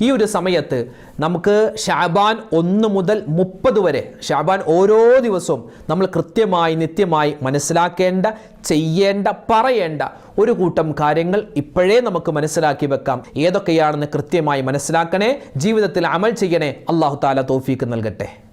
ഈ ഒരു സമയത്ത് നമുക്ക് ഷാബാൻ ഒന്ന് മുതൽ മുപ്പത് വരെ ഷാബാൻ ഓരോ ദിവസവും നമ്മൾ കൃത്യമായി നിത്യമായി മനസ്സിലാക്കേണ്ട ചെയ്യേണ്ട പറയേണ്ട ഒരു കൂട്ടം കാര്യങ്ങൾ ഇപ്പോഴേ നമുക്ക് മനസ്സിലാക്കി വെക്കാം. ഏതൊക്കെയാണെന്ന് കൃത്യമായി മനസ്സിലാക്കണേ ജീവിതത്തിൽ അമൽ ചെയ്യണേ അള്ളാഹു താല തോഫീക്ക് നൽകട്ടെ.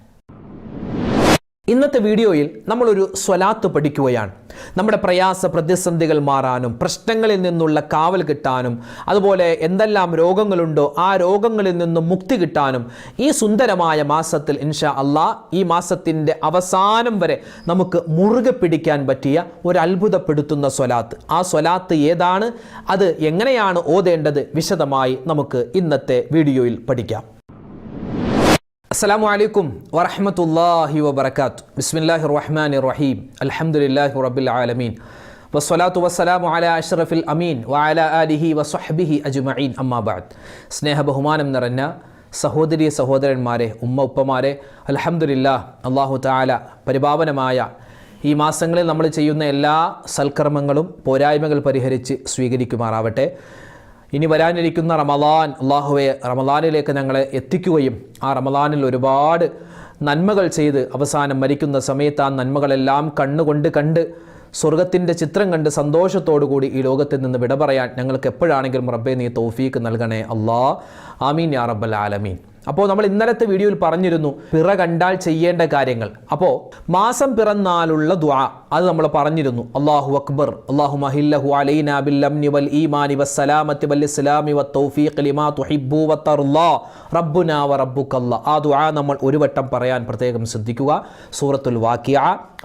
ഇന്നത്തെ വീഡിയോയിൽ നമ്മളൊരു സ്വലാത്ത് പഠിക്കുകയാണ്. നമ്മുടെ പ്രയാസ പ്രതിസന്ധികൾ മാറാനും പ്രശ്നങ്ങളിൽ നിന്നുള്ള കാവൽ കിട്ടാനും അതുപോലെ എന്തെല്ലാം രോഗങ്ങളുണ്ടോ ആ രോഗങ്ങളിൽ നിന്നും മുക്തി കിട്ടാനും ഈ സുന്ദരമായ മാസത്തിൽ ഇൻഷാ അള്ളാ ഈ മാസത്തിന്റെ അവസാനം വരെ നമുക്ക് മുറുകെ പിടിക്കാൻ പറ്റിയ ഒരു അത്ഭുതപ്പെടുത്തുന്ന സ്വലാത്ത്. ആ സ്വലാത്ത് ഏതാണ്? അത് എങ്ങനെയാണ് ഓതേണ്ടത്? വിശദമായി നമുക്ക് ഇന്നത്തെ വീഡിയോയിൽ പഠിക്കാം. അസ്സാം വലൈക്കും വറഹമത്തല്ലാഹി വബർക്കാത്തു ബിസ്മില്ലാഹി റഹ്മാൻ റഹീം അൽഹംദുലില്ലാഹി റബ്ബിൽ ആലമീൻ. വസ്സലാത്തു വസ്സലാമു അല അഷ്റഫിൽ അമീൻ വഅല ആലിഹി വസ്വഹ്ബിഹി അജ്മഈൻ. അമ്മാബാദ് സ്നേഹ ബഹുമാനം നിറഞ്ഞ സഹോദരി സഹോദരന്മാരെ ഉമ്മ ഉപ്പമാരെ അലഹമുല്ല അള്ളാഹു താല പരിപാവനമായ ഈ മാസങ്ങളിൽ നമ്മൾ ചെയ്യുന്ന എല്ലാ സൽക്കർമ്മങ്ങളും പോരായ്മകൾ പരിഹരിച്ച് സ്വീകരിക്കുമാറാവട്ടെ. ഇനി വരാനിരിക്കുന്ന റമദാൻ അള്ളാഹുവെ റമദാനിലേക്ക് ഞങ്ങളെ എത്തിക്കുകയും ആ റമദാനിൽ ഒരുപാട് നന്മകൾ ചെയ്ത് അവസാനം മരിക്കുന്ന സമയത്ത് ആ നന്മകളെല്ലാം കണ്ണുകൊണ്ട് കണ്ട് സ്വർഗത്തിന്റെ ചിത്രം കണ്ട് സന്തോഷത്തോടു കൂടി ഈ ലോകത്തിൽ നിന്ന് വിട പറയാൻ ഞങ്ങൾക്ക് എപ്പോഴാണെങ്കിലും റബ്ബെ നീ തൗഫീക്ക് നൽകണേ. അള്ളാ ആമീൻ യാ റബ്ബൽ ആലമീൻ. അപ്പോൾ നമ്മൾ ഇന്നലത്തെ വീഡിയോയിൽ പറഞ്ഞിരുന്നു പിറ കണ്ടാൽ ചെയ്യേണ്ട കാര്യങ്ങൾ. അപ്പോൾ മാസം പിറന്നാലുള്ള ദ്വാ അത് നമ്മൾ പറഞ്ഞിരുന്നു. അള്ളാഹു അക്ബർ. അള്ളാഹു മഹില്ലഹു അലൈന ബിൽ അംനി വൽ ഈമാനി വസ്സലാമത്തി വൽ ഇസ്ലാമി വത്തൗഫീഖ് ലിമാ തുഹിബ്ബു വത്തറുല്ലാ റബ്ബുനാ വ റബ്ബുക്കല്ല ആ ദുആ നമ്മൾ ഒരു വട്ടം പറയാൻ പ്രത്യേകം ശ്രദ്ധിക്കുക. സൂറത്തുൽ വാക്കിയ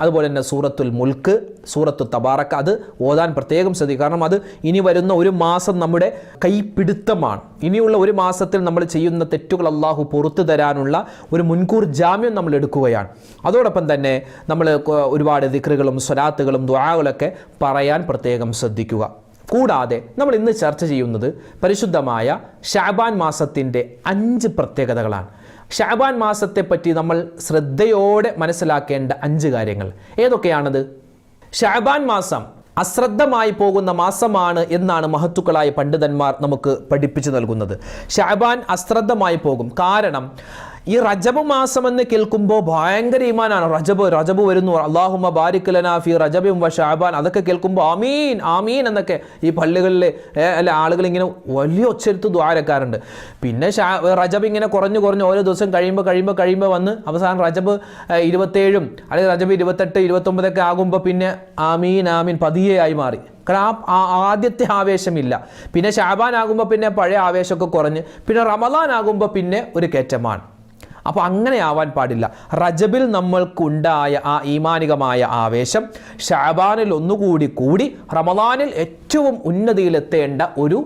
അതുപോലെ തന്നെ സൂറത്തുൽ മുൽക്ക് സൂറത്തു തബാറക്ക അത് ഓതാൻ പ്രത്യേകം ശ്രദ്ധിക്കുക. കാരണം അത് ഇനി വരുന്ന ഒരു മാസം നമ്മുടെ കൈപ്പിടുത്തമാണ് ഇനിയുള്ള ഒരു മാസത്തിൽ നമ്മൾ ചെയ്യുന്ന തെറ്റുകൾ അള്ളാഹു പുറത്തു തരാനുള്ള ഒരു മുൻകൂർ ജാമ്യം നമ്മൾ എടുക്കുകയാണ്. അതോടൊപ്പം തന്നെ നമ്മൾ ഒരുപാട് ദിക്റുകളും സ്വലാത്തുകളും ദ്വാകളൊക്കെ പറയാൻ പ്രത്യേകം ശ്രദ്ധിക്കുക. കൂടാതെ നമ്മൾ ഇന്ന് ചർച്ച ചെയ്യുന്നത് പരിശുദ്ധമായ ഷാബാൻ മാസത്തിന്റെ അഞ്ച് പ്രത്യേകതകളാണ്. ഷാബാൻ മാസത്തെപ്പറ്റി നമ്മൾ ശ്രദ്ധയോടെ മനസ്സിലാക്കേണ്ട അഞ്ച് കാര്യങ്ങൾ. ഏതൊക്കെയാണത്? ഷാബാൻ മാസം അശ്രദ്ധമായി പോകുന്ന മാസമാണ് എന്നാണ് മഹത്തുക്കളായ പണ്ഡിതന്മാർ നമുക്ക് പഠിപ്പിച്ചു നൽകുന്നത്. ഷാബാൻ അശ്രദ്ധമായി പോകും. കാരണം ഈ റജബ് മാസം എന്ന് കേൾക്കുമ്പോൾ ഭയങ്കര ഈമാനാണ്. റജബ് റജബ് വരുന്നു. അള്ളാഹുമ ബാരിക്കലന ഫി റജബിം വ ഷാബാൻ അതൊക്കെ കേൾക്കുമ്പോൾ ആമീൻ ആമീൻ എന്നൊക്കെ ഈ പള്ളികളിൽ അല്ലെ ആളുകൾ ഇങ്ങനെ വലിയ ഒച്ചെടുത്ത് ദ്വാരക്കാരുണ്ട് പിന്നെ റജബ് ഇങ്ങനെ കുറഞ്ഞു കുറഞ്ഞ് ഓരോ ദിവസം കഴിയുമ്പോൾ കഴിയുമ്പോൾ കഴിയുമ്പോൾ വന്ന് അവസാനം റജബ് ഇരുപത്തേഴും അല്ലെങ്കിൽ റജബ് ഇരുപത്തെട്ട് ഇരുപത്തൊമ്പതൊക്കെ ആകുമ്പോൾ പിന്നെ ആമീൻ ആമീൻ പതിയെ ആയി മാറി. കാരണം ആ ആദ്യത്തെ ആവേശമില്ല. പിന്നെ ഷാബാൻ ആകുമ്പോൾ പിന്നെ പഴയ ആവേശമൊക്കെ കുറഞ്ഞ് പിന്നെ റമദാൻ ആകുമ്പോൾ പിന്നെ ഒരു കയറ്റമാണ്. അപ്പോൾ അങ്ങനെ ആവാൻ പാടില്ല. റജബിൽ നമ്മൾക്കുണ്ടായ ആ ഈമാനികമായ ആവേശം ഷാബാനിൽ ഒന്നുകൂടി കൂടി റമദാനിൽ ഏറ്റവും ഉന്നതിയിലെത്തേണ്ട ഒരു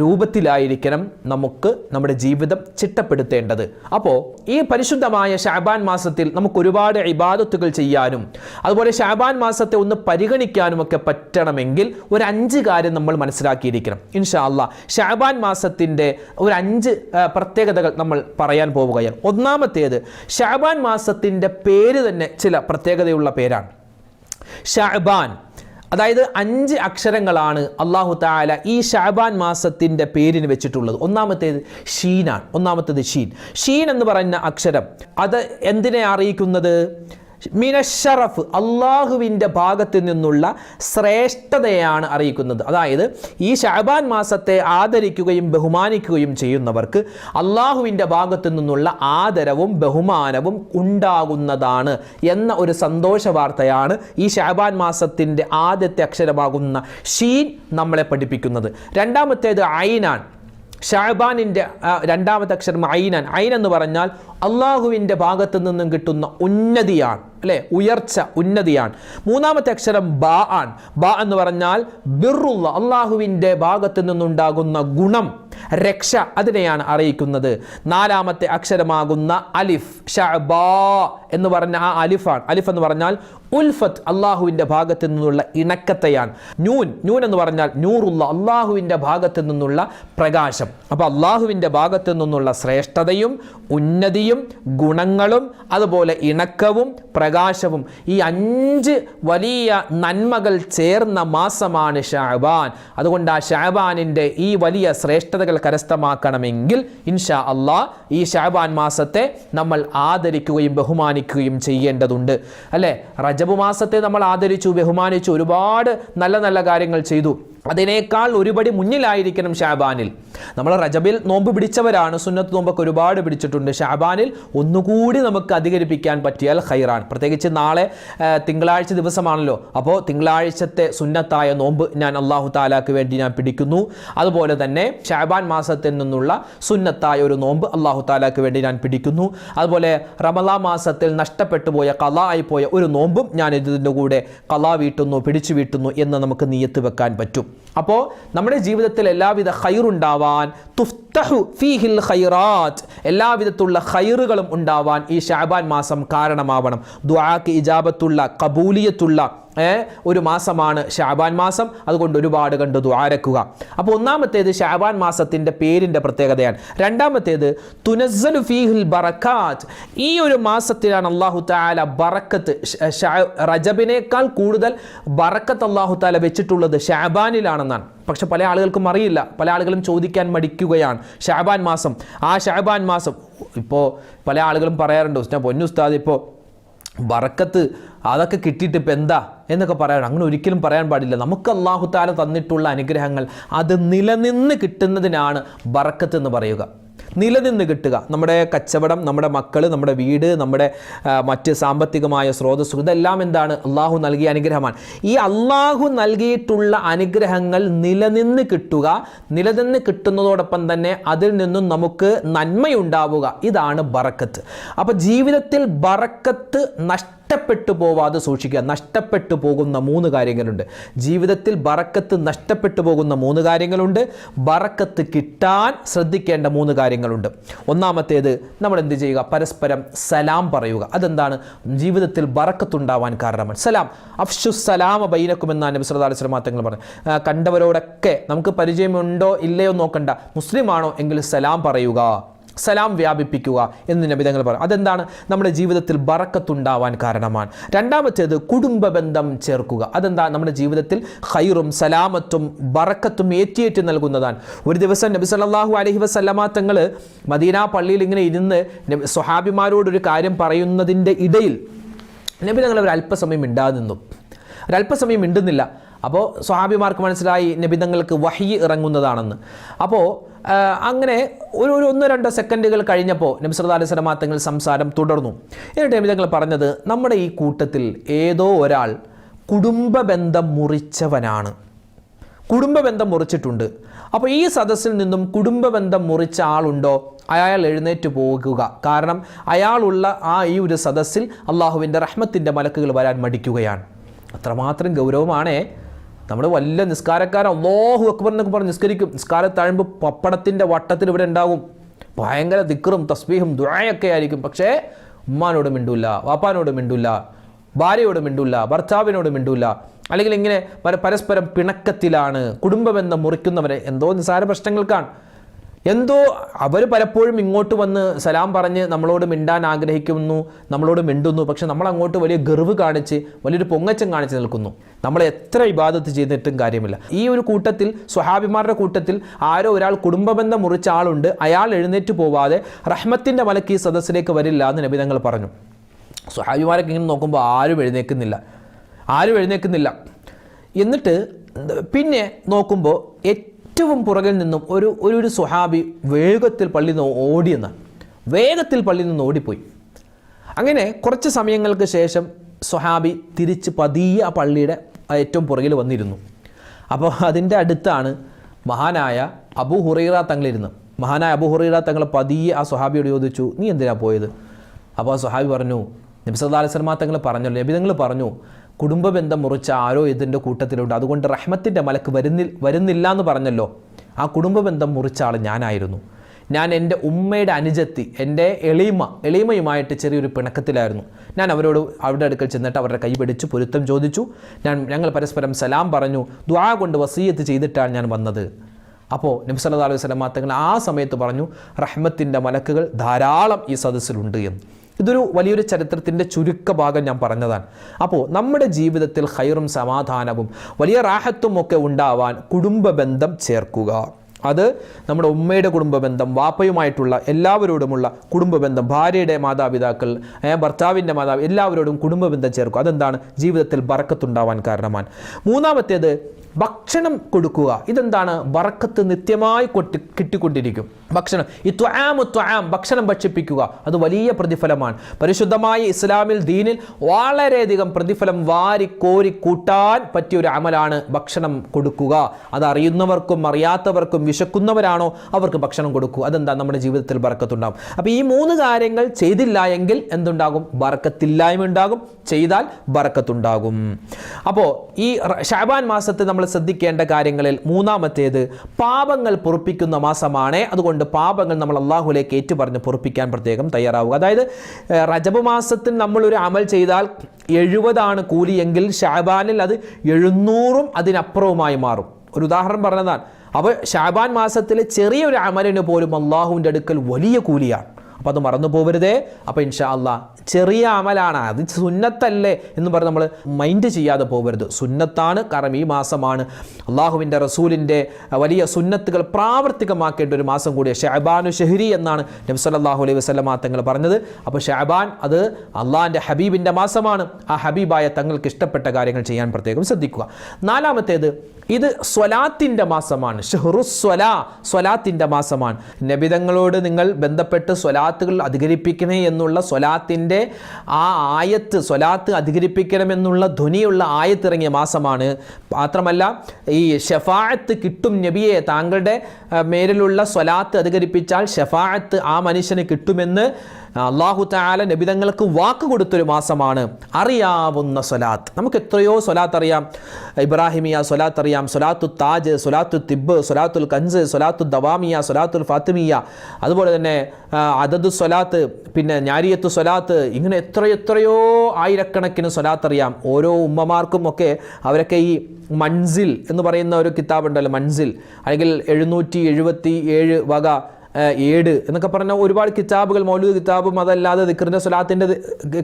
രൂപത്തിലായിരിക്കണം നമുക്ക് നമ്മുടെ ജീവിതം ചിട്ടപ്പെടുത്തേണ്ടത്. അപ്പോൾ ഈ പരിശുദ്ധമായ ഷാബാൻ മാസത്തിൽ നമുക്ക് ഒരുപാട് ഇബാദത്തുകൾ ചെയ്യാനും അതുപോലെ ഷാബാൻ മാസത്തെ ഒന്ന് പരിഗണിക്കാനും ഒക്കെ പറ്റണമെങ്കിൽ ഒരു അഞ്ച് കാര്യം നമ്മൾ മനസ്സിലാക്കിയിരിക്കണം. ഇൻഷാ അല്ലാ ഷാബാൻ മാസത്തിന്റെ ഒരു അഞ്ച് പ്രത്യേകതകൾ നമ്മൾ പറയാൻ പോവുകയാണ്. ഒന്നാമത്തേത് ഷാബാൻ മാസത്തിന്റെ പേര് തന്നെ ചില പ്രത്യേകതയുള്ള പേരാണ്. ഷാബാൻ അതായത് അഞ്ച് അക്ഷരങ്ങളാണ് അള്ളാഹു താല ഈ ഷാബാൻ മാസത്തിന്റെ പേരിന് വെച്ചിട്ടുള്ളത്. ഒന്നാമത്തേത് ഷീനാണ്. ഒന്നാമത്തേത് ഷീൻ. ഷീൻ എന്ന് പറയുന്ന അക്ഷരം അത് എന്തിനെ അറിയിക്കുന്നത്? മിനഷറഫ് അള്ളാഹുവിന്റെ ഭാഗത്ത് നിന്നുള്ള ശ്രേഷ്ഠതയാണ് അറിയിക്കുന്നത്. അതായത് ഈ ഷാബാൻ മാസത്തെ ആദരിക്കുകയും ബഹുമാനിക്കുകയും ചെയ്യുന്നവർക്ക് അള്ളാഹുവിന്റെ ഭാഗത്ത് നിന്നുള്ള ആദരവും ബഹുമാനവും ഉണ്ടാകുന്നതാണ് എന്ന ഒരു സന്തോഷ വാർത്തയാണ് ഈ ഷാബാൻ മാസത്തിന്റെ ആദ്യത്തെ അക്ഷരമാകുന്ന ഷീൻ നമ്മളെ പഠിപ്പിക്കുന്നത്. രണ്ടാമത്തേത് ഐനാൻ ഷാബാനിന്റെ രണ്ടാമത്തെ അക്ഷരം ഐനൻ. ഐൻ എന്ന് പറഞ്ഞാൽ അള്ളാഹുവിന്റെ ഭാഗത്ത് നിന്നും കിട്ടുന്ന ഉന്നതിയാണ് അല്ലേ? ഉയർച്ച ഉന്നതിയാണ്. മൂന്നാമത്തെ അക്ഷരം ബാ ആണ്. ബാ എന്ന് പറഞ്ഞാൽ ബിറുള്ള അള്ളാഹുവിന്റെ ഭാഗത്ത് നിന്നുണ്ടാകുന്ന ഗുണം രക്ഷ അതിനെയാണ് അറിയിക്കുന്നത്. നാലാമത്തെ അക്ഷരമാകുന്ന അലിഫ് ഷഅബാ എന്ന് പറഞ്ഞ ആ അലിഫാണ്. അലിഫ് എന്ന് പറഞ്ഞാൽ ഉൽഫത്ത് അള്ളാഹുവിന്റെ ഭാഗത്ത് നിന്നുള്ള ഇണക്കത്തെയാണ്. നൂൻ നൂൻ എന്ന് പറഞ്ഞാൽ നൂറുള്ള അള്ളാഹുവിന്റെ ഭാഗത്ത് നിന്നുള്ള പ്രകാശം. അപ്പോൾ അള്ളാഹുവിന്റെ ഭാഗത്ത് നിന്നുള്ള ശ്രേഷ്ഠതയും ഉന്നതിയും ഗുണങ്ങളും അതുപോലെ ഇണക്കവും പ്രകാശവും ഈ അഞ്ച് വലിയ നന്മകൾ ചേർന്ന മാസമാണ് ഷാബാൻ. അതുകൊണ്ട് ആ ഷാബാനിന്റെ ഈ വലിയ ശ്രേഷ്ഠതകൾ കരസ്ഥമാക്കണമെങ്കിൽ ഇൻഷാ അള്ളാഹ് ഈ ഷാബാൻ മാസത്തെ നമ്മൾ ആദരിക്കുകയും ബഹുമാനിക്കുകയും ചെയ്യേണ്ടതുണ്ട്. അല്ലേ? റജബ് മാസത്തെ നമ്മൾ ആദരിച്ചു ബഹുമാനിച്ചു ഒരുപാട് നല്ല നല്ല കാര്യങ്ങൾ ചെയ്തു. അതിനേക്കാൾ ഒരുപടി മുന്നിലായിരിക്കണം ഷാബാനിൽ. നമ്മൾ റജബിൽ നോമ്പ് പിടിച്ചവരാണ് സുന്നത്ത് നോമ്പൊക്കെ ഒരുപാട് പിടിച്ചിട്ടുണ്ട്. ഷാബാനിൽ ഒന്നുകൂടി നമുക്ക് അധികരിപ്പിക്കാൻ പറ്റിയാൽ ഹൈറാണ് പ്രത്യേകിച്ച് നാളെ തിങ്കളാഴ്ച ദിവസമാണല്ലോ. അപ്പോൾ തിങ്കളാഴ്ചത്തെ സുന്നത്തായ നോമ്പ് ഞാൻ അള്ളാഹു താലാക്ക് വേണ്ടി ഞാൻ പിടിക്കുന്നു. അതുപോലെ തന്നെ ഷാബാൻ മാസത്തിൽ നിന്നുള്ള സുന്നത്തായ ഒരു നോമ്പ് അള്ളാഹു താലാക്ക് വേണ്ടി ഞാൻ പിടിക്കുന്നു. അതുപോലെ റമലാ മാസത്തിൽ നഷ്ടപ്പെട്ടു പോയ കല ആയി പോയ ഒരു നോമ്പും ഞാൻ ഇതിന്റെ കൂടെ കല വീട്ടുന്നു പിടിച്ചു വീട്ടുന്നു എന്ന് നമുക്ക് നീയത്ത് വെക്കാൻ പറ്റും. അപ്പോൾ നമ്മുടെ ജീവിതത്തിൽ എല്ലാവിധ ഖൈറുണ്ടാവാൻ തുഫ്തഹു ഫീഹിൽ ഖൈറാത്ത് എല്ലാവിധത്തുള്ള ഹൈറുകളും ഉണ്ടാവാൻ ഈ ഷാബാൻ മാസം കാരണമാവണം. ദുആക്ക് ഇജാബത്തുള്ള കബൂലിയത്തുള്ള ഒരു മാസമാണ് ഷാബാൻ മാസം. അതുകൊണ്ട് ഒരുപാട് കണ്ട് ദ്വാരക്കുക അപ്പോൾ ഒന്നാമത്തേത് ഷാബാൻ മാസത്തിന്റെ പേരിന്റെ പ്രത്യേകതയാണ്. രണ്ടാമത്തേത് തുനസ്സലു ഫീഹിൽ ബറക്കാത്ത്. ഈ ഒരു മാസത്തിലാണ് അള്ളാഹു താല ബറക്കത്ത് റജബിനേക്കാൾ കൂടുതൽ ബറക്കത്ത് അള്ളാഹു താല വെച്ചിട്ടുള്ളത് ഷാബാനിലാണെന്നാണ്. പക്ഷെ പല ആളുകൾക്കും അറിയില്ല. പല ആളുകളും ചോദിക്കാൻ മടിക്കുകയാണ്. ഷാബാൻ മാസം. ആ ഷാബാൻ മാസം. ഇപ്പോൾ പല ആളുകളും പറയാറുണ്ട് ഉസ്താദ് പൊന്നുസ്താദ് ഇപ്പോൾ ബറക്കത്ത് അതൊക്കെ കിട്ടിയിട്ട് ഇപ്പം എന്താ എന്നൊക്കെ പറയാൻ അങ്ങനെ ഒരിക്കലും പറയാൻ പാടില്ല. നമുക്ക് അള്ളാഹു താല തന്നിട്ടുള്ള അനുഗ്രഹങ്ങൾ അത് നിലനിന്ന് കിട്ടുന്നതിനാണ് ബറക്കത്ത് എന്ന് പറയുക. നിലനിന്ന് കിട്ടുക. നമ്മുടെ കച്ചവടം നമ്മുടെ മക്കൾ നമ്മുടെ വീട് നമ്മുടെ മറ്റ് സാമ്പത്തികമായ സ്രോതസ്സുകൾ ഇതെല്ലാം എന്താണ്? അള്ളാഹു നൽകിയ അനുഗ്രഹമാണ്. ഈ അള്ളാഹു നൽകിയിട്ടുള്ള അനുഗ്രഹങ്ങൾ നിലനിന്ന് കിട്ടുക നിലനിന്ന് കിട്ടുന്നതോടൊപ്പം തന്നെ അതിൽ നിന്നും നമുക്ക് നന്മയുണ്ടാവുക. ഇതാണ് ബറക്കത്ത്. അപ്പോൾ ജീവിതത്തിൽ ബറക്കത്ത് നഷ്ടപ്പെട്ടു പോവാതെ സൂക്ഷിക്കുക. നഷ്ടപ്പെട്ടു പോകുന്ന മൂന്ന് കാര്യങ്ങളുണ്ട്. ജീവിതത്തിൽ ബറക്കത്ത് നഷ്ടപ്പെട്ടു പോകുന്ന മൂന്ന് കാര്യങ്ങളുണ്ട്. ബറക്കത്ത് കിട്ടാൻ ശ്രദ്ധിക്കേണ്ട മൂന്ന് കാര്യങ്ങളുണ്ട്. ഒന്നാമത്തേത് നമ്മൾ എന്ത് ചെയ്യുക? പരസ്പരം സലാം പറയുക. അതെന്താണ്? ജീവിതത്തിൽ ബറക്കത്തുണ്ടാവാൻ കാരണമാണ്. സലാം. അഫ്ഷു സലാമ ബൈനക്കും എന്നാണ് നബി സല്ലല്ലാഹു അലൈഹി തങ്ങൾ പറഞ്ഞു കണ്ടവരോടൊക്കെ നമുക്ക് പരിചയമുണ്ടോ? ഇല്ലയോ നോക്കണ്ട. മുസ്ലിമാണോ? എങ്കിൽ സലാം പറയുക. സലാം വ്യാപിപ്പിക്കുക എന്ന് നബിതങ്ങൾ പറയും അതെന്താണ്? നമ്മുടെ ജീവിതത്തിൽ ബറക്കത്തുണ്ടാവാൻ കാരണമാണ്. രണ്ടാമത്തേത് കുടുംബ ബന്ധം ചേർക്കുക. അതെന്താ? നമ്മുടെ ജീവിതത്തിൽ ഹൈറും സലാമത്തും ബറക്കത്തും ഏറ്റിയേറ്റ് നൽകുന്നതാണ്. ഒരു ദിവസം നബി സല്ലല്ലാഹു അലഹി വസല്ലമ തങ്ങൾ മദീന പള്ളിയിൽ ഇങ്ങനെ ഇരുന്ന് സ്വഹാബിമാരോടൊരു കാര്യം പറയുന്നതിന്റെ ഇടയിൽ നബി തങ്ങൾ ഒരു അല്പസമയം നിന്നു. ഒരല്പസമയം മിണ്ടുന്നില്ല. അപ്പോൾ സ്വഹാബിമാർക്ക് മനസ്സിലായി നബിതങ്ങൾക്ക് വഹി ഇറങ്ങുന്നതാണെന്ന്. അപ്പോൾ അങ്ങനെ ഒരു ഒരു ഒന്നോ രണ്ടോ സെക്കൻഡുകൾ കഴിഞ്ഞപ്പോൾ നബി സല്ലല്ലാഹു അലൈഹി തങ്ങൾ സംസാരം തുടർന്നു. എന്നിട്ട് നബിതങ്ങൾ പറഞ്ഞത് നമ്മുടെ ഈ കൂട്ടത്തിൽ ഏതോ ഒരാൾ കുടുംബ ബന്ധം മുറിച്ചവനാണ്. കുടുംബ ബന്ധം മുറിച്ചിട്ടുണ്ട്. അപ്പോൾ ഈ സദസ്സിൽ നിന്നും കുടുംബ ബന്ധം മുറിച്ച ആളുണ്ടോ? അയാൾ എഴുന്നേറ്റ് പോകുക. കാരണം അയാളുള്ള ആ ഈ ഒരു സദസ്സിൽ അള്ളാഹുവിന്റെ റഹ്മത്തിന്റെ മലക്കുകൾ വരാൻ മടിക്കുകയാണ്. അത്രമാത്രം ഗൗരവമാണേ. നമ്മൾ വല്ല നിസ്കാരക്കാരൻ അള്ളാഹു അക്ബർ എന്നൊക്കെ പറഞ്ഞ് നിസ്കരിക്കും. നിസ്കാര താഴുമ്പോൾ പപ്പടത്തിന്റെ വട്ടത്തിൽ ഇവിടെ ഉണ്ടാകും. ഭയങ്കര ദിക്കറും തസ്ബീഹും ദുഴയൊക്കെ ആയിരിക്കും. പക്ഷേ ഉമ്മാനോട് മിണ്ടൂല വാപ്പാനോട് മിണ്ടൂല ഭാര്യയോട് മിണ്ടൂല ഭർത്താവിനോട് മിണ്ടൂല. അല്ലെങ്കിൽ ഇങ്ങനെ പരസ്പരം പിണക്കത്തിലാണ് കുടുംബബന്ധം മുറിക്കുന്നവരെ എന്തോ നിസ്സാര പ്രശ്നങ്ങൾക്കാണ്. എന്തോ അവർ പലപ്പോഴും ഇങ്ങോട്ട് വന്ന് സലാം പറഞ്ഞ് നമ്മളോട് മിണ്ടാൻ ആഗ്രഹിക്കുന്നു നമ്മളോട് മിണ്ടുന്നു. പക്ഷെ നമ്മൾ അങ്ങോട്ട് വലിയ ഗർവ് കാണിച്ച് വലിയൊരു പൊങ്ങച്ചം കാണിച്ച് നിൽക്കുന്നു. നമ്മൾ എത്ര ഇബാദത്ത് ചെയ്തിട്ടും കാര്യമില്ല. ഈ ഒരു കൂട്ടത്തിൽ സ്വഹാബിമാരുടെ കൂട്ടത്തിൽ ആരോ ഒരാൾ കുടുംബബന്ധം മുറിച്ച ആളുണ്ട്. അയാൾ എഴുന്നേറ്റ് പോവാതെ റഹ്മത്തിന്റെ മലക്ക് ഈ സദസ്സിലേക്ക് വരില്ല എന്ന് നബി തങ്ങൾ പറഞ്ഞു. സ്വഹാബിമാരൊക്കെ ഇങ്ങനെ നോക്കുമ്പോൾ ആരും എഴുന്നേൽക്കുന്നില്ല. ആരും എഴുന്നേൽക്കുന്നില്ല. എന്നിട്ട് പിന്നെ നോക്കുമ്പോൾ ഏറ്റവും പുറകിൽ നിന്നും ഒരു ഒരു ഒരു സുഹാബി വേഗത്തിൽ പള്ളിയിൽ നിന്ന് ഓടിയെന്ന് വേഗത്തിൽ പള്ളിയിൽ നിന്ന് ഓടിപ്പോയി. അങ്ങനെ കുറച്ച് സമയങ്ങൾക്ക് ശേഷം സുഹാബി തിരിച്ച് പതിയെ ആ പള്ളിയുടെ ഏറ്റവും പുറകിൽ വന്നിരുന്നു. അപ്പോൾ അതിന്റെ അടുത്താണ് മഹാനായ അബു ഹുറൈറ തങ്ങളിരുന്ന് മഹാനായ അബു ഹുറൈറ തങ്ങൾ പതിയെ ആ സുഹാബിയോട് ചോദിച്ചു നീ എന്തിനാ പോയത്? അപ്പോൾ ആ സുഹാബി പറഞ്ഞു നബി സല്ലല്ലാഹു അലൈഹി വസല്ലമ തങ്ങൾ പറഞ്ഞല്ലോ നബി തങ്ങൾ പറഞ്ഞു കുടുംബ ബന്ധം മുറിച്ച ആരോ ഇതിന്റെ കൂട്ടത്തിലുണ്ട്. അതുകൊണ്ട് റഹ്മത്തിന്റെ മലക്ക് വരുന്നി വരുന്നില്ല എന്ന് പറഞ്ഞല്ലോ. ആ കുടുംബബന്ധം മുറിച്ച ആൾ ഞാനായിരുന്നു. ഞാൻ എന്റെ ഉമ്മയുടെ അനുജത്തി എന്റെ എളീമ എളീമയുമായിട്ട് ചെറിയൊരു പിണക്കത്തിലായിരുന്നു. ഞാൻ അവരോട് അവരുടെ അടുക്കൽ ചെന്നിട്ട് അവരുടെ കൈ പിടിച്ചു പൊരുത്തം ചോദിച്ചു. ഞാൻ ഞങ്ങൾ പരസ്പരം സലാം പറഞ്ഞു ദ്വാ കൊണ്ട് വസീയത്ത് ചെയ്തിട്ടാണ് ഞാൻ വന്നത്. അപ്പോൾ നബി സല്ലല്ലാഹു അലൈഹി വസല്ലം തങ്ങൾ ആ സമയത്ത് പറഞ്ഞു റഹ്മത്തിന്റെ മലക്കുകൾ ധാരാളം ഈ സദസ്സിലുണ്ട് എന്ന്. ഇതൊരു വലിയൊരു ചരിത്രത്തിന്റെ ചുരുക്ക ഭാഗം ഞാൻ പറഞ്ഞതാണ്. അപ്പോൾ നമ്മുടെ ജീവിതത്തിൽ ഹൈറും സമാധാനവും വലിയ റാഹത്തും ഒക്കെ ഉണ്ടാവാൻ കുടുംബ ബന്ധം ചേർക്കുക. അത് നമ്മുടെ ഉമ്മയുടെ കുടുംബ ബന്ധം വാപ്പയുമായിട്ടുള്ള എല്ലാവരോടുമുള്ള കുടുംബ ബന്ധം ഭാര്യയുടെ മാതാപിതാക്കൾ ഭർത്താവിന്റെ മാതാവ് എല്ലാവരോടും കുടുംബ ബന്ധം ചേർക്കും അതെന്താണ്? ജീവിതത്തിൽ ബറക്കത്തുണ്ടാവാൻ കാരണമാണ്. മൂന്നാമത്തേത് ഭക്ഷണം കൊടുക്കുക. ഇതെന്താണ്? വറക്കത്ത് നിത്യമായി കൊട്ടി കിട്ടിക്കൊണ്ടിരിക്കും. ഭക്ഷണം. ഈ ത്വാമു ത്വാം ഭക്ഷണം ഭക്ഷിപ്പിക്കുക. അത് വലിയ പ്രതിഫലമാണ്. പരിശുദ്ധമായ ഇസ്ലാമിൽ ദീനിൽ വളരെയധികം പ്രതിഫലം വാരി കോരി കൂട്ടാൻ പറ്റിയ ഒരു അമലാണ് ഭക്ഷണം കൊടുക്കുക. അത് അറിയുന്നവർക്കും അറിയാത്തവർക്കും വിശക്കുന്നവരാണോ അവർക്ക് ഭക്ഷണം കൊടുക്കുക. അതെന്താ? നമ്മുടെ ജീവിതത്തിൽ വറക്കത്തുണ്ടാകും അപ്പോൾ ഈ മൂന്ന് കാര്യങ്ങൾ ചെയ്തില്ല എങ്കിൽ എന്തുണ്ടാകും? വറക്കത്തില്ലായ്മ ഉണ്ടാകും ചെയ്താൽ വറക്കത്തുണ്ടാകും. അപ്പോൾ ഈ ഷാബാൻ മാസത്തിൽ നമ്മൾ ശ്രദ്ധിക്കേണ്ട കാര്യങ്ങളിൽ മൂന്നാമത്തേത് പാപങ്ങൾ പൊറുപ്പിക്കുന്ന മാസമാണ്. അതുകൊണ്ട് പാപങ്ങൾ നമ്മൾ അള്ളാഹുലേക്ക് ഏറ്റുപറഞ്ഞ് പൊറുപ്പിക്കാൻ പ്രത്യേകം തയ്യാറാവുക. അതായത് റജബ് മാസത്തിൽ നമ്മളൊരു അമൽ ചെയ്താൽ എഴുപതാണ് കൂലി എങ്കിൽ ഷാബാനിൽ അത് എഴുന്നൂറും അതിനപ്പുറവുമായി മാറും. ഒരു ഉദാഹരണം പറഞ്ഞതാണ്. അപ്പോൾ ഷാബാൻ മാസത്തിലെ ചെറിയൊരു അമലിന് പോലും അള്ളാഹുവിന്റെ അടുക്കൽ വലിയ കൂലിയാണ്. അപ്പോൾ അത് മറന്നു പോകരുതേ അപ്പോൾ ഇൻഷാ അള്ളാ ചെറിയ അമലാണ് അത് സുന്നത്തല്ലേ എന്ന് പറഞ്ഞ് നമ്മൾ മൈൻഡ് ചെയ്യാതെ പോകരുത് സുന്നത്താണ് കാരണം ഈ മാസമാണ്. അള്ളാഹുവിന്റെ റസൂലിന്റെ വലിയ സുന്നത്തുകൾ പ്രാവർത്തികമാക്കേണ്ട ഒരു മാസം കൂടിയ ഷഹബാനു ഷെഹരി എന്നാണ് നബി സല്ലല്ലാഹു അലൈഹി വസല്ലമ തങ്ങൾ പറഞ്ഞത്. അപ്പോൾ ഷഹബാൻ അത് അള്ളാഹിന്റെ ഹബീബിന്റെ മാസമാണ്. ആ ഹബീബായ തങ്ങൾക്ക് ഇഷ്ടപ്പെട്ട കാര്യങ്ങൾ ചെയ്യാൻ പ്രത്യേകം ശ്രദ്ധിക്കുക. നാലാമത്തേത് ഇത് സ്വലാത്തിന്റെ മാസമാണ്. ഷെഹറുസ്വലാ സ്വലാത്തിന്റെ മാസമാണ്. നബിതങ്ങളോട് നിങ്ങൾ ബന്ധപ്പെട്ട് സ്വലാത്തുകൾ അധികരിപ്പിക്കണേ എന്നുള്ള സ്വലാത്തിന്റെ ആ ആയത്ത് സ്വലാത്ത് അധികരിപ്പിക്കണമെന്നുള്ള ധ്വനിയുള്ള ആയത്തിറങ്ങിയ മാസമാണ്. മാത്രമല്ല ഈ ഷെഫായത്ത് കിട്ടും നബിയെ താങ്കളുടെ മേലിലുള്ള സ്വലാത്ത് അധികരിപ്പിച്ചാൽ ഷെഫായത്ത് ആ മനുഷ്യന് കിട്ടുമെന്ന് അള്ളാഹു താല നബിതങ്ങൾക്ക് വാക്ക് കൊടുത്തൊരു മാസമാണ്. അറിയാവുന്ന സൊലാത്ത് നമുക്ക് എത്രയോ സൊലാത്ത് അറിയാം. ഇബ്രാഹിമിയ സൊലാത്ത് അറിയാം. സൊലാത്തു താജ് സൊലാത്തു തിബ് സൊലാത്തുൽ കൻസ് സൊലാത്തു ദവാമിയ സൊലാത്തുൽ ഫാത്തിമിയ. അതുപോലെ തന്നെ അതത് അതദ് സ്വലാത്ത് പിന്നെ ഞാരിയത്ത് സൊലാത്ത് ഇങ്ങനെ എത്രയെത്രയോ ആയിരക്കണക്കിന് സൊലാത്ത് അറിയാം. ഓരോ ഉമ്മമാർക്കും ഒക്കെ അവരൊക്കെ ഈ മൺസിൽ എന്ന് പറയുന്ന ഒരു കിതാബ് ഉണ്ടല്ലോ മൻസിൽ. അല്ലെങ്കിൽ എഴുന്നൂറ്റി എഴുപത്തി ഏഴ് വക ഏട് എന്നൊക്കെ പറഞ്ഞ ഒരുപാട് കിതാബുകൾ മൗലൂദ് കിതാബും അതല്ലാതെ ദിക്റിന്റെ സ്വലാത്തിന്റെ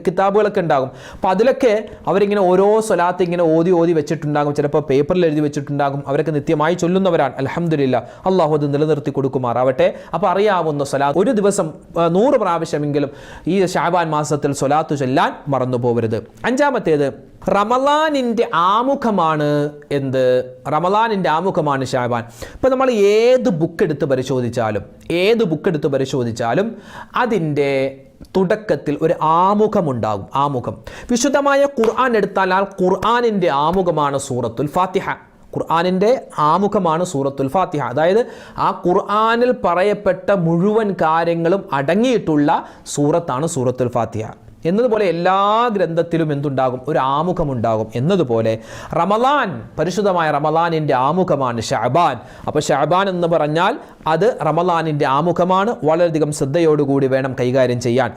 കിതാബുകളൊക്കെ ഉണ്ടാകും. അപ്പോൾ അതിലൊക്കെ അവരിങ്ങനെ ഓരോ സ്വലാത്ത് ഇങ്ങനെ ഓതി ഓതി വെച്ചിട്ടുണ്ടാകും. ചിലപ്പോൾ പേപ്പറിൽ എഴുതി വെച്ചിട്ടുണ്ടാകും. അവരൊക്കെ നിത്യമായി ചൊല്ലുന്നവരാണ്. അലഹമില്ല അള്ളാഹു അത് നിലനിർത്തി കൊടുക്കുമാറാവട്ടെ. അപ്പോൾ അറിയാവുന്ന സ്വലാത്ത് ഒരു ദിവസം നൂറ് പ്രാവശ്യമെങ്കിലും ഈ ഷാബാൻ മാസത്തിൽ സ്വലാത്ത് ചൊല്ലാൻ മറന്നു പോകരുത് അഞ്ചാമത്തേത് റമലാനിന്റെ ആമുഖമാണ് എന്ത്? റമലാനിന്റെ ആമുഖമാണ് ഷാബാൻ. ഇപ്പോൾ നമ്മൾ ഏത് ബുക്ക് എടുത്ത് പരിശോധിച്ചാലും ഏത് ബുക്ക് എടുത്ത് പരിശോധിച്ചാലും അതിന്റെ തുടക്കത്തിൽ ഒരു ആമുഖമുണ്ടാകും. ആമുഖം. വിശുദ്ധമായ ഖുർആൻ എടുത്താൽ ആ ഖുർആാനിന്റെ ആമുഖമാണ് സൂറത്തുൽ ഫാത്തിഹ. ഖുർആാനിന്റെ ആമുഖമാണ് സൂറത്തുൽ ഫാത്തിഹ. അതായത് ആ ഖുർആാനിൽ പറയപ്പെട്ട മുഴുവൻ കാര്യങ്ങളും അടങ്ങിയിട്ടുള്ള സൂറത്താണ് സൂറത്തുൽ ഫാത്തിഹ. എന്നതുപോലെ എല്ലാ ഗ്രന്ഥത്തിലും എന്തുണ്ടാകും? ഒരു ആമുഖമുണ്ടാകും. എന്നതുപോലെ റമലാൻ പരിശുദ്ധമായ റമലാനിന്റെ ആമുഖമാണ് ഷാബാൻ അപ്പോൾ ഷാബാൻ എന്ന് പറഞ്ഞാൽ അത് റമലാനിന്റെ ആമുഖമാണ്. വളരെയധികം ശ്രദ്ധയോടുകൂടി വേണം കൈകാര്യം ചെയ്യാൻ.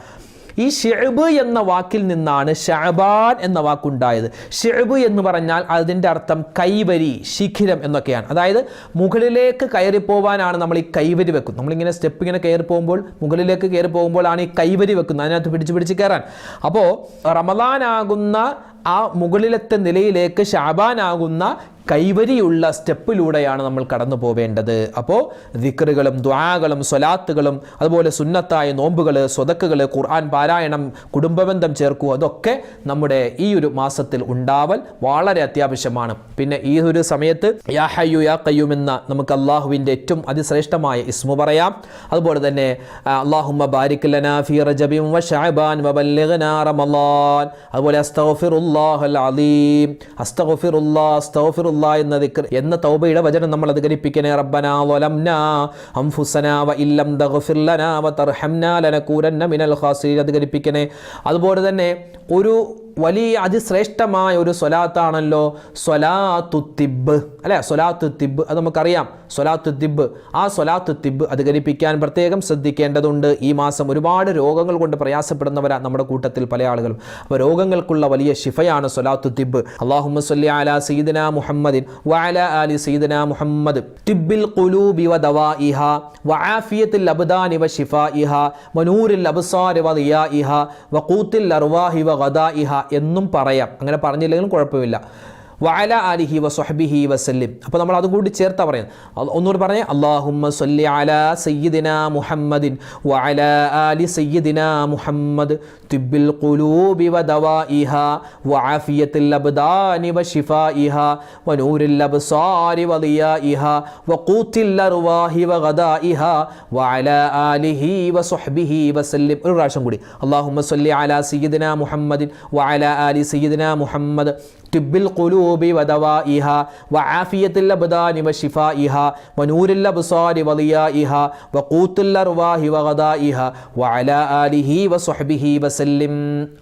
ഈ ഷെബ് എന്ന വാക്കിൽ നിന്നാണ് ഷാബാൻ എന്ന വാക്കുണ്ടായത്. ഷെബ് എന്ന് പറഞ്ഞാൽ അതിന്റെ അർത്ഥം കൈവരി ശിഖിരം എന്നൊക്കെയാണ്. അതായത് മുകളിലേക്ക് കയറി പോകാനാണ് നമ്മൾ ഈ കൈവരി വെക്കുന്നത്. നമ്മളിങ്ങനെ സ്റ്റെപ്പ് ഇങ്ങനെ കയറി പോകുമ്പോൾ മുകളിലേക്ക് കയറി പോകുമ്പോഴാണ് ഈ കൈവരി വെക്കുന്നത്. അതിനകത്ത് പിടിച്ച് പിടിച്ച് കയറാൻ. അപ്പോൾ റമദാനാകുന്ന ആ മുകളിലത്തെ നിലയിലേക്ക് ഷാബാനാകുന്ന കൈവരിയുള്ള സ്റ്റെപ്പിലൂടെയാണ് നമ്മൾ കടന്നു പോവേണ്ടത്. അപ്പോൾ ദിക്റുകളും ദ്വാകളും സ്വലാത്തുകളും അതുപോലെ സുന്നത്തായ നോമ്പുകൾ സ്വതക്കുകൾ ഖുർആൻ പാരായണം കുടുംബബന്ധം ചേർക്കുക അതൊക്കെ നമ്മുടെ ഈ ഒരു മാസത്തിൽ ഉണ്ടാവൽ വളരെ അത്യാവശ്യമാണ്. പിന്നെ ഈ ഒരു സമയത്ത് യാ ഹയ്യു യാ കയ്യൂം എന്ന നമുക്ക് അള്ളാഹുവിന്റെ ഏറ്റവും അതിശ്രേഷ്ഠമായ ഇസ്മു പറയാം. അതുപോലെ തന്നെ അള്ളാഹുമ്മ ബാരിക് ലനാ ഫി റജബിൻ വ വ റമളാൻ അതുപോലെ അസ്തഗ്ഫിറുല്ലാഹൽ അലീം. അസ്തഗ്ഫിറുല്ലാ എന്ന ദിക്ർ എന്ന തൗബയുടെ വചനം നമ്മൾ അധികരിപ്പിക്കണേ. റബ്ബനാ വ ഇല്ലം തഗ്ഫിർ ലനാ വ മിനൽ അധികരിപ്പിക്കണേ. അതുപോലെ തന്നെ ഒരു വലിയ അതിശ്രേഷ്ഠമായ ഒരു സ്വലാത്താണല്ലോ സ്വലാത്തു തിബ് അല്ലെ? സ്വലാത്തു തിബ് അത് നമുക്കറിയാം. സ്വലാത്തു തിബ് ആ സ്വലാത്തു തിബ് അധികരിപ്പിക്കാൻ പ്രത്യേകം ശ്രദ്ധിക്കേണ്ടതുണ്ട്. ഈ മാസം ഒരുപാട് രോഗങ്ങൾ കൊണ്ട് പ്രയാസപ്പെടുന്നവരാണ് നമ്മുടെ കൂട്ടത്തിൽ പല ആളുകളും. അപ്പോൾ രോഗങ്ങൾക്കുള്ള വലിയ ശിഫയാണ് സ്വലാത്തു തിബ് അള്ളാഹുമ്മ സല്ലി അലാ സീദന മുഹമ്മദിൻ വഅല ആലി സീദന മുഹമ്മദ്. തിബിൽ ഖുലൂബി വ ദവാഇഹ അബ്ദാനി വ വനൂരിൽ അബ്സാരി വ ദിയാഇഹ അർവാഹി വ എന്നും പറയാം. അങ്ങനെ പറഞ്ഞില്ലെങ്കിലും കുഴപ്പമില്ല. വഅല അലിഹി വസ്ഹബിഹി വസല്ലിം. അപ്പോൾ നമ്മൾ അതും കൂടി ചേർത്താ പറയുന്നത് ഒന്നുകൂടി പറഞ്ഞേ അല്ലാഹുമ്മ സല്ലി അലാ സയ്യിദിന മുഹമ്മദിൻ വഅല ആലി സയ്യിദിന മുഹമ്മദ് തിബ്ബിൽ ഖുലൂബി വദവാഇഹ വആഫിയത്തിൽ അബ്ദാനി വശിഫാഇഹ വനൂരിൽ അബ്സാരി വദിയാഇഹ വഖൂത്തിൽ അർവാഹി വഗദാഇഹ വഅല ആലിഹി വസ്ഹബിഹി വസല്ലിം. ഒരു പ്രാവശ്യം കൂടി. അല്ലാഹുമ്മ സല്ലി അലാ സയ്യിദിന മുഹമ്മദിൻ വഅല ആലി സയ്യിദിന മുഹമ്മദ് ടിബിൽ കുലൂബി വദവ ഇഹ വ ആഫിയത്തിൽ അബ്ദാനി വ ഷിഫ ഇഹ വ നൂരിൽ വലിയ ഇഹ വ കൂത്തുൽ അർവാഹി വ ഗദാ ഇഹ വ അല ആലിഹി വ സുഹ്ബിഹി വസല്ലിം.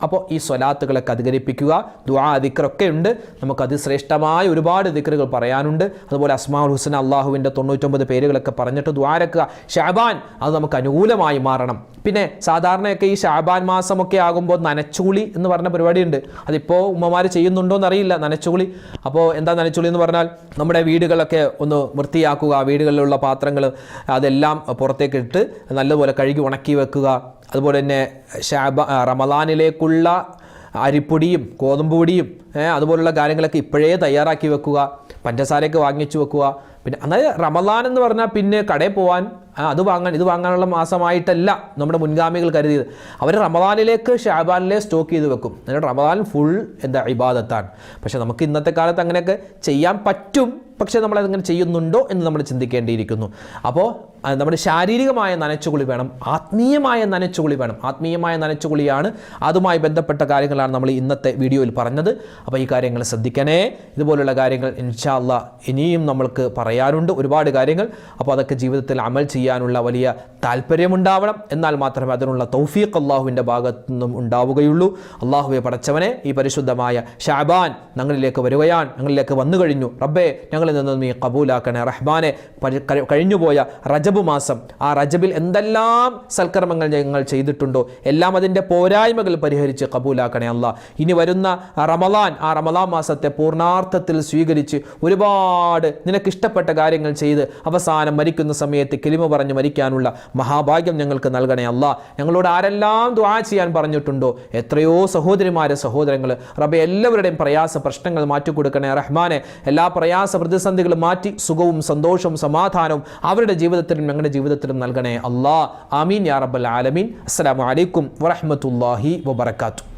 അപ്പോൾ ഈ സ്വലാത്തുകളെ അധികരിപ്പിക്കുക ദുആ ദിക്റൊക്കെ ഉണ്ട്. നമുക്ക് അതിശ്രേഷ്ഠമായ ഒരുപാട് ദിക്റുകൾ പറയാനുണ്ട്. അതുപോലെ അസ്മാഉൽ ഹുസൻ അള്ളാഹുവിന്റെ തൊണ്ണൂറ്റൊമ്പത് പേരുകളൊക്കെ പറഞ്ഞിട്ട് ദ്വാരക്കുക ഷാബാൻ അത് നമുക്ക് അനുകൂലമായി മാറണം. പിന്നെ സാധാരണയൊക്കെ ഈ ഷാബാൻ മാസമൊക്കെ ആകുമ്പോൾ നനച്ചൂളി എന്ന് പറഞ്ഞ പരിപാടിയുണ്ട്. അതിപ്പോൾ ഉമ്മമാർ ചെയ്യുന്നുണ്ടോ എന്നറിയില്ല നനച്ചുകുളി. അപ്പോൾ എന്താ നനച്ചുകുളി എന്ന് പറഞ്ഞാൽ നമ്മുടെ വീടുകളൊക്കെ ഒന്ന് വൃത്തിയാക്കുക വീടുകളിലുള്ള പാത്രങ്ങൾ അതെല്ലാം പുറത്തേക്ക് ഇട്ട് നല്ലപോലെ കഴുകി ഉണക്കി വെക്കുക. അതുപോലെ തന്നെ ഷാബ റമദാനിലേക്കുള്ള അരിപ്പൊടിയും ഗോതമ്പ് പൊടിയും അതുപോലുള്ള കാര്യങ്ങളൊക്കെ ഇപ്പോഴേ തയ്യാറാക്കി വെക്കുക. പഞ്ചസാരയൊക്കെ വാങ്ങിച്ചു വെക്കുക. പിന്നെ അതായത് റമദാൻ എന്ന് പറഞ്ഞാൽ പിന്നെ കടയിൽ പോകാൻ അത് വാങ്ങാൻ ഇത് വാങ്ങാനുള്ള മാസമായിട്ടല്ല നമ്മുടെ മുൻഗാമികൾ കരുതിയത്. അവർ റമദാനിലേക്ക് ഷാബാനിലെ സ്റ്റോക്ക് ചെയ്ത് വെക്കും. എന്നിട്ട് റമദാൻ ഫുൾ എന്താ ഇബാദത്താണ്. പക്ഷേ നമുക്ക് ഇന്നത്തെ കാലത്ത് അങ്ങനെയൊക്കെ ചെയ്യാൻ പറ്റും. പക്ഷേ നമ്മൾ അതങ്ങനെ ചെയ്യുന്നുണ്ടോ എന്ന് നമ്മൾ ചിന്തിക്കേണ്ടിയിരിക്കുന്നു. അപ്പോൾ നമ്മുടെ ശാരീരികമായ നനച്ചുകുളി വേണം ആത്മീയമായ നനച്ചുകുളി വേണം. ആത്മീയമായ നനച്ചുകുളിയാണ് അതുമായി ബന്ധപ്പെട്ട കാര്യങ്ങളാണ് നമ്മൾ ഇന്നത്തെ വീഡിയോയിൽ പറഞ്ഞത്. അപ്പോൾ ഈ കാര്യങ്ങൾ ശ്രദ്ധിക്കണേ. ഇതുപോലുള്ള കാര്യങ്ങൾ ഇൻഷാല്ല ഇനിയും നമ്മൾക്ക് പറയാനുണ്ട്. ഒരുപാട് കാര്യങ്ങൾ. അപ്പോൾ അതൊക്കെ ജീവിതത്തിൽ അമൽ ചെയ്യാനുള്ള വലിയ താല്പര്യമുണ്ടാവണം. എന്നാൽ മാത്രമേ അതിനുള്ള തൗഫീഖ് അള്ളാഹുവിന്റെ ഭാഗത്തു നിന്നും ഉണ്ടാവുകയുള്ളൂ. അള്ളാഹുവെ പടച്ചവനെ ഈ പരിശുദ്ധമായ ഷാബാൻ ഞങ്ങളിലേക്ക് വരികയാൻ ഞങ്ങളിലേക്ക് വന്നു കഴിഞ്ഞു റബ്ബേ ഞങ്ങളിൽ നിന്ന് നീ കബൂലാക്കണേ. റഹ്മാനെ കഴിഞ്ഞുപോയ റജബ് മാസം ആ റജബിൽ എന്തെല്ലാം സൽക്കർമ്മങ്ങൾ ഞങ്ങൾ ചെയ്തിട്ടുണ്ടോ എല്ലാം അതിന്റെ പോരായ്മകൾ പരിഹരിച്ച് കബൂലാക്കണേ അല്ല. ഇനി വരുന്ന റമലാൻ ആ റമലാൻ മാസത്തെ പൂർണാർത്ഥത്തിൽ സ്വീകരിച്ച് ഒരുപാട് നിനക്കിഷ്ടപ്പെട്ട കാര്യങ്ങൾ ചെയ്ത് അവസാനം മരിക്കുന്ന സമയത്ത് കിളിമ പറഞ്ഞ് മരിക്കാനുള്ള മഹാഭാഗ്യം ഞങ്ങൾക്ക് നൽകണേ അല്ല. ഞങ്ങളോട് ആരെല്ലാം ദ്വാ ചെയ്യാൻ പറഞ്ഞിട്ടുണ്ടോ? എത്രയോ സഹോദരിമാരെ സഹോദരങ്ങൾ റബ്ബെ എല്ലാവരുടെയും പ്രയാസ പ്രശ്നങ്ങൾ മാറ്റിക്കൊടുക്കണേ റഹ്മാനെ. എല്ലാ പ്രയാസ പ്രതിസന്ധികളും മാറ്റി സുഖവും സന്തോഷവും സമാധാനവും അവരുടെ ജീവിതത്തിലും ഞങ്ങളുടെ ജീവിതത്തിലും നൽകണേ. അള്ളാ ആമീൻ യാ റബ്ബൽ ആലമീൻ. അസ്സാം വലൈക്കും വറഹ്മത്തുള്ളാഹി വബറകാതുഹു.